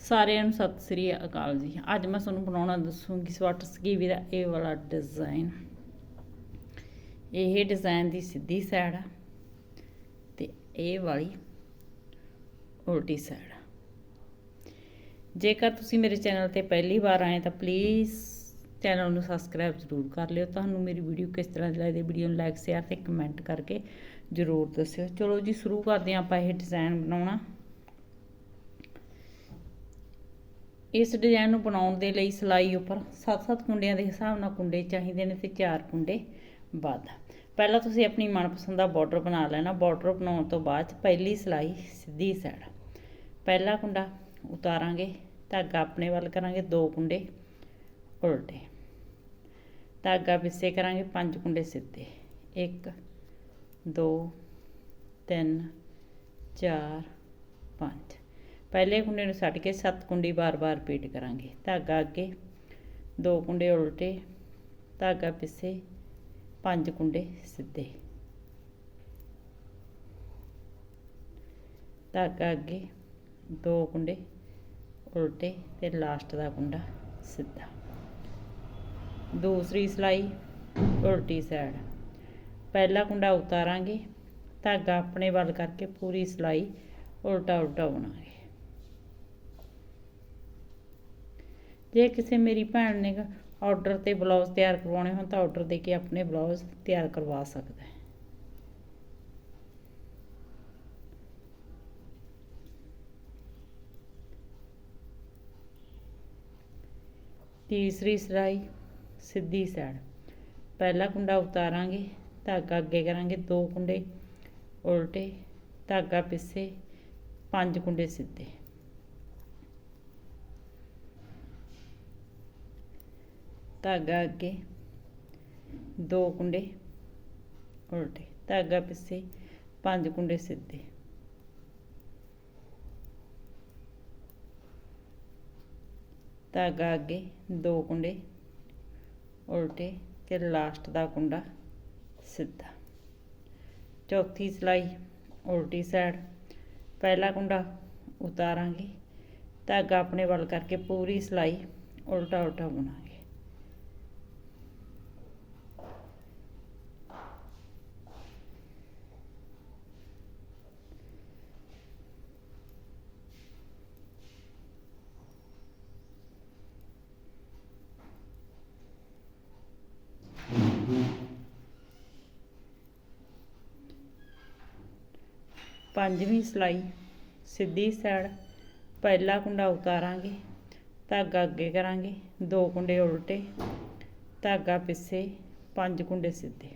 ਸਾਰਿਆਂ ਨੂੰ ਸਤਿ ਸ੍ਰੀ ਅਕਾਲ ਜੀ। ਅੱਜ ਮੈਂ ਤੁਹਾਨੂੰ ਬਣਾਉਣਾ ਦੱਸੂਗੀ ਸਵੈਟਰ ਸਕੀਵੀ ਦਾ ਇਹ ਵਾਲਾ ਡਿਜ਼ਾਈਨ ਇਹ ਡਿਜ਼ਾਈਨ ਦੀ ਸਿੱਧੀ ਸਾਈਡ ਆ ਤੇ ਇਹ ਵਾਲੀ ਉਲਟੀ ਸਾਈਡ ਆ। ਜੇਕਰ ਤੁਸੀਂ ਮੇਰੇ ਚੈਨਲ ਤੇ ਪਹਿਲੀ ਵਾਰ ਆਏ ਤਾਂ ਪਲੀਜ਼ ਚੈਨਲ ਨੂੰ ਸਬਸਕ੍ਰਾਈਬ ਜ਼ਰੂਰ ਕਰ ਲਿਓ। ਤੁਹਾਨੂੰ ਮੇਰੀ ਵੀਡੀਓ ਕਿਸ ਤਰ੍ਹਾਂ ਦੀ ਲੱਗਦੀ ਵੀਡੀਓ ਨੂੰ ਲਾਈਕ ਸ਼ੇਅਰ ਤੇ ਕਮੈਂਟ ਕਰਕੇ ਜ਼ਰੂਰ ਦੱਸਿਓ। ਚਲੋ ਜੀ, ਸ਼ੁਰੂ ਕਰਦੇ ਹਾਂ ਆਪਾਂ ਇਹ ਡਿਜ਼ਾਈਨ ਬਣਾਉਣਾ। ਇਸ ਡਿਜ਼ਾਈਨ ਨੂੰ ਬਣਾਉਣ ਦੇ ਲਈ ਸਿਲਾਈ ਉੱਪਰ 7-7 ਕੁੰਡਿਆਂ ਦੇ ਹਿਸਾਬ ਨਾਲ ਕੁੰਡੇ ਚਾਹੀਦੇ ਨੇ ਤੇ 4 ਕੁੰਡੇ ਵੱਧ। ਪਹਿਲਾਂ ਤੁਸੀਂ ਆਪਣੀ ਮਨਪਸੰਦ ਦਾ ਬਾਰਡਰ ਬਣਾ ਲੈਣਾ। ਬਾਰਡਰ ਬਣਾਉਣ ਤੋਂ ਬਾਅਦ ਪਹਿਲੀ ਸਿਲਾਈ ਸਿੱਧੀ ਸਾਈਡ ਪਹਿਲਾ ਕੁੰਡਾ ਉਤਾਰਾਂਗੇ। ਧਾਗਾ ਆਪਣੇ ਵੱਲ ਕਰਾਂਗੇ, ਦੋ ਕੁੰਡੇ ਉਲਟੇ। ਧਾਗਾ ਪਿੱਛੇ ਕਰਾਂਗੇ, ਪੰਜ ਕੁੰਡੇ ਸਿੱਧੇ। 1 2 3 4 5 ਪਹਿਲੇ ਕੁੰਡੇ ਨੂੰ ਛੱਡ ਕੇ ਸੱਤ ਕੁੰਡੀ ਬਾਰ-ਬਾਰ ਰਿਪੀਟ ਕਰਾਂਗੇ। ਧਾਗਾ ਅੱਗੇ, ਦੋ ਕੁੰਡੇ ਉਲਟੇ, ਧਾਗਾ ਪਿੱਛੇ, ਪੰਜ ਕੁੰਡੇ ਸਿੱਧੇ। ਧਾਗਾ ਅੱਗੇ, ਦੋ ਕੁੰਡੇ ਉਲਟੇ ਤੇ ਲਾਸਟ ਦਾ ਕੁੰਡਾ ਸਿੱਧਾ। ਦੂਸਰੀ ਸਿਲਾਈ, ਉਲਟੀ ਸਾਈਡ ਪਹਿਲਾ ਕੁੰਡਾ ਉਤਾਰਾਂਗੇ। ਧਾਗਾ ਆਪਣੇ ਵੱਲ ਕਰਕੇ ਪੂਰੀ ਸਿਲਾਈ ਉਲਟਾ ਉਲਟਾ ਬਣਾਂਗੇ। ਜੇ ਕਿਸੇ ਮੇਰੀ ਭੈਣ ਨੇ ਆਰਡਰ ਤੇ ਬਲਾਊਜ਼ ਤਿਆਰ ਕਰਵਾਉਣੇ ਹੋਣ ਤਾਂ ਆਰਡਰ ਦੇ ਕੇ ਆਪਣੇ ਬਲਾਊਜ਼ ਤਿਆਰ ਕਰਵਾ ਸਕਦਾ ਹੈ। ਤੀਸਰੀ ਸਿਲਾਈ ਸਿੱਧੀ ਸਾਈਡ ਪਹਿਲਾ ਕੁੰਡਾ ਉਤਾਰਾਂਗੇ, ਧਾਗਾ ਅੱਗੇ ਕਰਾਂਗੇ, ਦੋ ਕੁੰਡੇ ਉਲਟੇ, ਧਾਗਾ ਪਿੱਛੇ, ਪੰਜ ਕੁੰਡੇ ਸਿੱਧੇ। ਧਾਗਾ ਅੱਗੇ, ਦੋ ਕੁੰਡੇ ਉਲਟੇ, ਧਾਗਾ ਪਿੱਛੇ, ਪੰਜ ਕੁੰਡੇ ਸਿੱਧੇ। ਧਾਗਾ ਅੱਗੇ, ਦੋ ਕੁੰਡੇ ਉਲਟੇ ਤੇ ਲਾਸਟ ਦਾ ਕੁੰਡਾ ਸਿੱਧਾ। ਚੌਥੀ ਸਿਲਾਈ, ਉਲਟੀ ਸਾਈਡ ਪਹਿਲਾ ਕੁੰਡਾ ਉਤਾਰਾਂਗੇ। ਧਾਗਾ ਆਪਣੇ ਵੱਲ ਕਰਕੇ ਪੂਰੀ ਸਿਲਾਈ ਉਲਟਾ ਉਲਟਾ ਬੁਣਾਂਗੇ। ਪੰਜਵੀਂ ਸਿਲਾਈ, ਸਿੱਧੀ ਸਾਈਡ ਪਹਿਲਾ ਕੁੰਡਾ ਉਤਾਰਾਂਗੇ, ਧਾਗਾ ਅੱਗੇ ਕਰਾਂਗੇ, ਦੋ ਕੁੰਡੇ ਉਲਟੇ, ਧਾਗਾ ਪਿੱਛੇ, ਪੰਜ ਕੁੰਡੇ ਸਿੱਧੇ।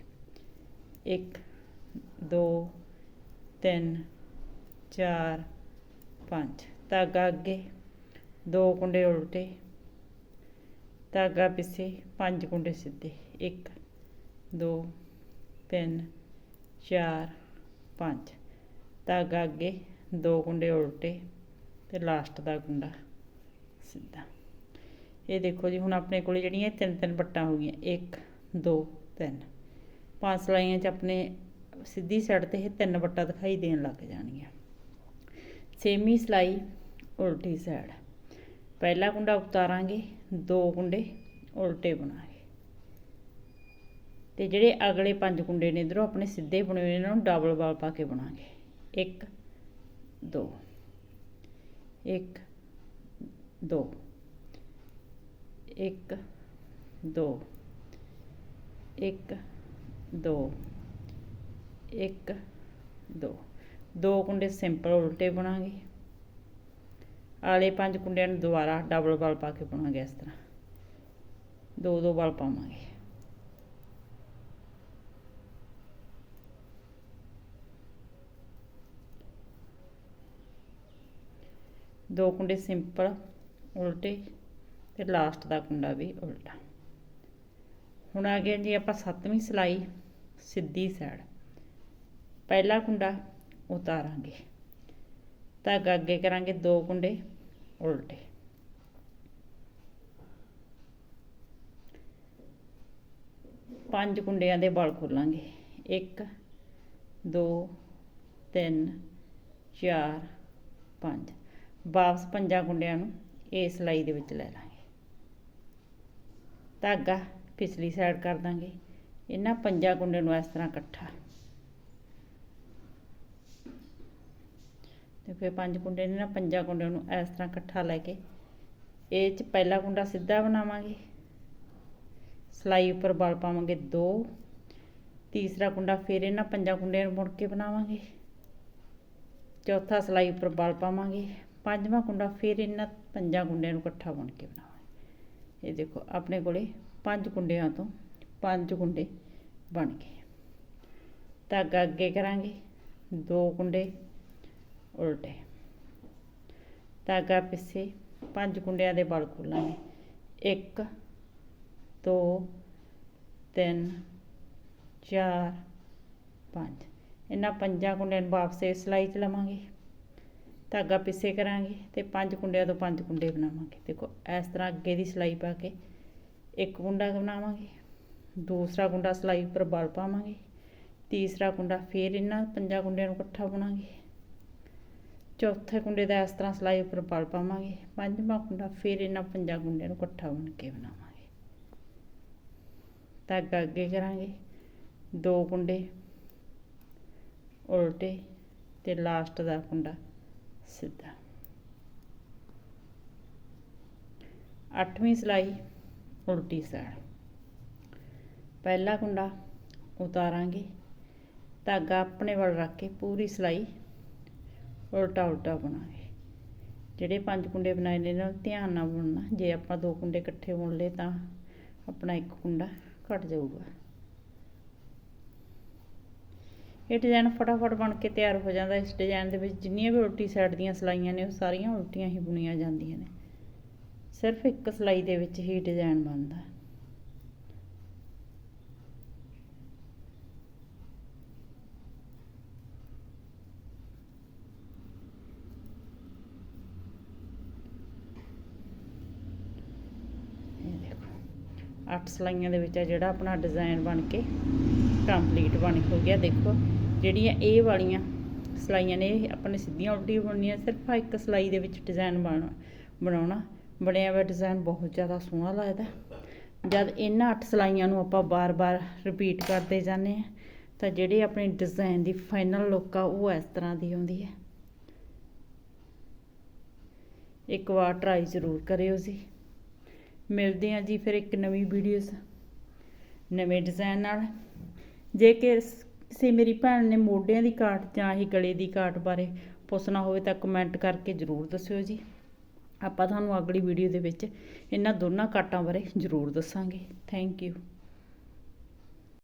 1 2 3 4 5 ਧਾਗਾ ਅੱਗੇ, ਦੋ ਕੁੰਡੇ ਉਲਟੇ, ਧਾਗਾ ਪਿੱਛੇ, ਪੰਜ ਕੁੰਡੇ ਸਿੱਧੇ। 1 2 3 4 5 ਧਾਗਾ ਅੱਗੇ, ਦੋ ਕੁੰਡੇ ਉਲਟੇ ਤੇ ਲਾਸਟ ਦਾ ਕੁੰਡਾ ਸਿੱਧਾ। ਇਹ ਦੇਖੋ ਜੀ, ਹੁਣ ਆਪਣੇ ਕੋਲ ਜਿਹੜੀਆਂ ਤਿੰਨ ਤਿੰਨ ਪੱਟਾਂ ਹੋ ਗਈਆਂ 1 2 3 ਪੰਜ ਸਲਾਈਆਂ 'ਚ ਆਪਣੇ ਸਿੱਧੀ ਸਾਈਡ ਤੇ ਇਹ ਤਿੰਨ ਪੱਟਾਂ ਦਿਖਾਈ ਦੇਣ ਲੱਗ ਜਾਣਗੀਆਂ। ਛੇਵੀਂ ਸਲਾਈ, ਉਲਟੀ ਸਾਈਡ ਪਹਿਲਾ ਕੁੰਡਾ ਉਤਾਰਾਂਗੇ, ਦੋ ਕੁੰਡੇ ਉਲਟੇ ਬਣਾਂਗੇ। ਤੇ ਜਿਹੜੇ ਅਗਲੇ ਪੰਜ ਕੁੰਡੇ ਨੇ, ਇਧਰੋਂ ਆਪਣੇ ਸਿੱਧੇ ਬਣੇ ਹੋਏ ਇਹਨਾਂ ਨੂੰ ਡਬਲ ਵਾਲ ਪਾ ਕੇ ਬਣਾਂਗੇ। 1 2 1 2 1 2 1 2 1 2 ਦੋ ਕੁੰਡੇ ਸਿੰਪਲ ਉਲਟੇ ਬਣਾਂਗੇ। ਆਲੇ ਪੰਜ ਕੁੰਡਿਆਂ ਨੂੰ ਦੁਬਾਰਾ ਡਬਲ ਵਾਲ ਪਾ ਕੇ ਬਣਾਂਗੇ ਇਸ ਤਰ੍ਹਾਂ। ਦੋ ਦੋ ਵਾਲ ਪਾਵਾਂਗੇ। ਦੋ ਕੁੰਡੇ ਸਿੰਪਲ, ਉਲਟੇ ਤੇ ਲਾਸਟ ਦਾ ਕੁੰਡਾ ਵੀ ਉਲਟਾ। ਹੁਣ ਆ ਗਿਆ ਜੀ ਆਪਾਂ ਸੱਤਵੀਂ ਸਿਲਾਈ, ਸਿੱਧੀ ਸਾਈਡ ਪਹਿਲਾ ਕੁੰਡਾ ਉਤਾਰਾਂਗੇ। ਧਾਗਾ ਅੱਗੇ ਕਰਾਂਗੇ ਦੋ ਕੁੰਡੇ ਉਲਟੇ। ਪੰਜ ਕੁੰਡਿਆਂ ਦੇ ਬਲ ਖੋਲਾਂਗੇ। 1 2 3 4 5 ਵਾਪਸ ਪੰਜਾਂ ਕੁੰਡਿਆਂ ਨੂੰ ਇਹ ਸਿਲਾਈ ਦੇ ਵਿੱਚ ਲੈ ਲਾਂਗੇ। ਧਾਗਾ ਪਿਛਲੀ ਸਾਈਡ ਕਰ ਦਾਂਗੇ। ਇਹਨਾਂ ਪੰਜਾਂ ਕੁੰਡੇ ਨੂੰ ਇਸ ਤਰ੍ਹਾਂ ਇਕੱਠਾ। ਤੇ ਫਿਰ ਪੰਜ ਕੁੰਡੇ ਨੇ ਨਾ ਪੰਜਾਂ ਕੁੰਡਿਆਂ ਨੂੰ ਇਸ ਤਰ੍ਹਾਂ ਇਕੱਠਾ ਲੈ ਕੇ ਇਹ ਚ ਪਹਿਲਾ ਕੁੰਡਾ ਸਿੱਧਾ ਬਣਾਵਾਂਗੇ। ਸਲਾਈ ਉੱਪਰ ਬਲ ਪਾਵਾਂਗੇ 2 ਤੀਸਰਾ ਕੁੰਡਾ ਫਿਰ ਇਹਨਾਂ ਪੰਜਾਂ ਕੁੰਡਿਆਂ ਨੂੰ ਮੁੜ ਕੇ ਬਣਾਵਾਂਗੇ। ਚੌਥਾ ਸਲਾਈ ਉੱਪਰ ਬਲ ਪਾਵਾਂਗੇ। ਪੰਜਵਾਂ ਕੁੰਡਾ ਫਿਰ ਇਹਨਾਂ ਪੰਜਾਂ ਕੁੰਡਿਆਂ ਨੂੰ ਇਕੱਠਾ ਬੁਣ ਕੇ ਬਣਾਵਾਂਗੇ। ਇਹ ਦੇਖੋ, ਆਪਣੇ ਕੋਲੇ ਪੰਜ ਕੁੰਡਿਆਂ ਤੋਂ ਪੰਜ ਕੁੰਡੇ ਬਣ ਗਏ। ਧਾਗਾ ਅੱਗੇ ਕਰਾਂਗੇ, ਦੋ ਕੁੰਡੇ ਉਲਟੇ। ਧਾਗਾ ਪਿੱਛੇ ਪੰਜ ਕੁੰਡਿਆਂ ਦੇ ਬਲ ਖੋਲਾਂਗੇ। 1 2 3 4 5 ਇਹਨਾਂ ਪੰਜਾਂ ਕੁੰਡਿਆਂ ਨੂੰ ਵਾਪਸ ਇਸ ਸਿਲਾਈ 'ਚ ਲਵਾਂਗੇ। ਧਾਗਾ ਪਿੱਛੇ ਕਰਾਂਗੇ ਤੇ ਪੰਜ ਕੁੰਡਿਆਂ ਤੋਂ ਪੰਜ ਕੁੰਡੇ ਬਣਾਵਾਂਗੇ। ਦੇਖੋ, ਇਸ ਤਰ੍ਹਾਂ ਅੱਗੇ ਦੀ ਸਿਲਾਈ ਪਾ ਕੇ ਇੱਕ ਕੁੰਡਾ ਬਣਾਵਾਂਗੇ, ਦੂਸਰਾ ਕੁੰਡਾ ਸਿਲਾਈ ਉੱਪਰ ਬਲ ਪਾਵਾਂਗੇ, ਤੀਸਰਾ ਕੁੰਡਾ ਫਿਰ ਇਹਨਾਂ ਪੰਜਾਂ ਕੁੰਡਿਆਂ ਨੂੰ ਇਕੱਠਾ ਬਣਾਵਾਂਗੇ। ਚੌਥੇ ਕੁੰਡੇ ਦਾ ਇਸ ਤਰ੍ਹਾਂ ਸਿਲਾਈ ਉੱਪਰ ਬਲ ਪਾਵਾਂਗੇ, ਪੰਜਵਾਂ ਕੁੰਡਾ ਫਿਰ ਇਹਨਾਂ ਪੰਜਾਂ ਕੁੰਡਿਆਂ ਨੂੰ ਇਕੱਠਾ ਬਣ ਕੇ ਬਣਾਵਾਂਗੇ। ਧਾਗਾ ਅੱਗੇ ਕਰਾਂਗੇ, ਦੋ ਕੁੰਡੇ ਉਲਟੇ ਤੇ ਲਾਸਟ ਦਾ ਕੁੰਡਾ ਸਿੱਧਾ। ਅੱਠਵੀਂ ਸਿਲਾਈ, ਉਲਟੀ ਸਾਈਡ ਪਹਿਲਾ ਕੁੰਡਾ ਉਤਾਰਾਂਗੇ। ਧਾਗਾ ਆਪਣੇ ਵੱਲ ਰੱਖ ਕੇ ਪੂਰੀ ਸਿਲਾਈ ਉਲਟਾ ਉਲਟਾ ਬਣਾਂਗੇ। ਜਿਹੜੇ ਪੰਜ ਕੁੰਡੇ ਬਣਾਏ ਨੇ, ਇਹਨਾਂ ਧਿਆਨ ਨਾਲ ਬੁਣਨਾ। ਜੇ ਆਪਾਂ ਦੋ ਕੁੰਡੇ ਇਕੱਠੇ ਬੁਣ ਲਏ ਤਾਂ ਆਪਣਾ ਇੱਕ ਕੁੰਡਾ ਘਟ ਜਾਊਗਾ। ਇਹ ਡਿਜ਼ਾਈਨ ਫਟਾਫਟ ਬਣ ਕੇ ਤਿਆਰ ਹੋ ਜਾਂਦਾ। ਇਸ ਡਿਜ਼ਾਈਨ ਦੇ ਵਿੱਚ ਜਿੰਨੀਆਂ ਵੀ ਉਲਟੀ ਸਾਈਡ ਦੀਆਂ ਸਲਾਈਆਂ ਨੇ, ਉਹ ਸਾਰੀਆਂ ਉਲਟੀਆਂ ਹੀ ਬੁਣੀਆਂ ਜਾਂਦੀਆਂ ਨੇ। ਸਿਰਫ ਇੱਕ ਸਲਾਈ ਦੇ ਵਿੱਚ ਹੀ ਡਿਜ਼ਾਈਨ ਬਣਦਾ। ਅੱਠ ਸਲਾਈਆਂ ਦੇ ਵਿੱਚ ਆ ਜਿਹੜਾ ਆਪਣਾ ਡਿਜ਼ਾਇਨ ਬਣ ਕੇ ਕੰਪਲੀਟ ਬਣ ਕੇ ਹੋ ਗਿਆ। ਦੇਖੋ, ਜਿਹੜੀਆਂ ਇਹ ਵਾਲੀਆਂ ਸਲਾਈਆਂ ਨੇ ਆਪਣੇ ਸਿੱਧੀਆਂ ਉਲਟੀਆਂ ਬਣਨੀਆਂ, ਸਿਰਫ ਇੱਕ ਸਲਾਈ ਦੇ ਵਿੱਚ ਡਿਜ਼ਾਈਨ ਬਣਾਉਣਾ। ਬਣਿਆ ਹੋਇਆ ਡਿਜ਼ਾਇਨ ਬਹੁਤ ਜ਼ਿਆਦਾ ਸੋਹਣਾ ਲੱਗਦਾ। ਜਦ ਇਹਨਾਂ ਅੱਠ ਸਲਾਈਆਂ ਨੂੰ ਆਪਾਂ ਬਾਰ-ਬਾਰ ਰਿਪੀਟ ਕਰਦੇ ਜਾਂਦੇ ਆ ਤਾਂ ਜਿਹੜੇ ਆਪਣੇ ਡਿਜ਼ਾਇਨ ਦੀ ਫਾਈਨਲ ਲੁੱਕ ਆ, ਉਹ ਇਸ ਤਰ੍ਹਾਂ ਦੀ ਆਉਂਦੀ ਹੈ। ਇੱਕ ਵਾਰ ਟਰਾਈ ਜ਼ਰੂਰ ਕਰਿਓ ਜੀ। ਮਿਲਦੇ ਹਾਂ ਜੀ ਫਿਰ ਇੱਕ ਨਵੀਂ ਵੀਡੀਓਜ਼ ਨਵੇਂ ਡਿਜ਼ਾਈਨ ਨਾਲ। ਜੇ ਕਿ ਕਿਸੇ ਮੇਰੀ ਭੈਣ ਨੇ ਮੋਢਿਆਂ ਦੀ ਕਾਟ ਜਾਂ ਇਹ ਗਲੇ ਦੀ ਕਾਟ ਬਾਰੇ ਪੁੱਛਣਾ ਹੋਵੇ ਤਾਂ ਕਮੈਂਟ ਕਰਕੇ ਜ਼ਰੂਰ ਦੱਸਿਓ ਜੀ। ਆਪਾਂ ਤੁਹਾਨੂੰ ਅਗਲੀ ਵੀਡੀਓ ਦੇ ਵਿੱਚ ਇਹਨਾਂ ਦੋਨਾਂ ਕਾਟਾਂ ਬਾਰੇ ਜ਼ਰੂਰ ਦੱਸਾਂਗੇ। Thank you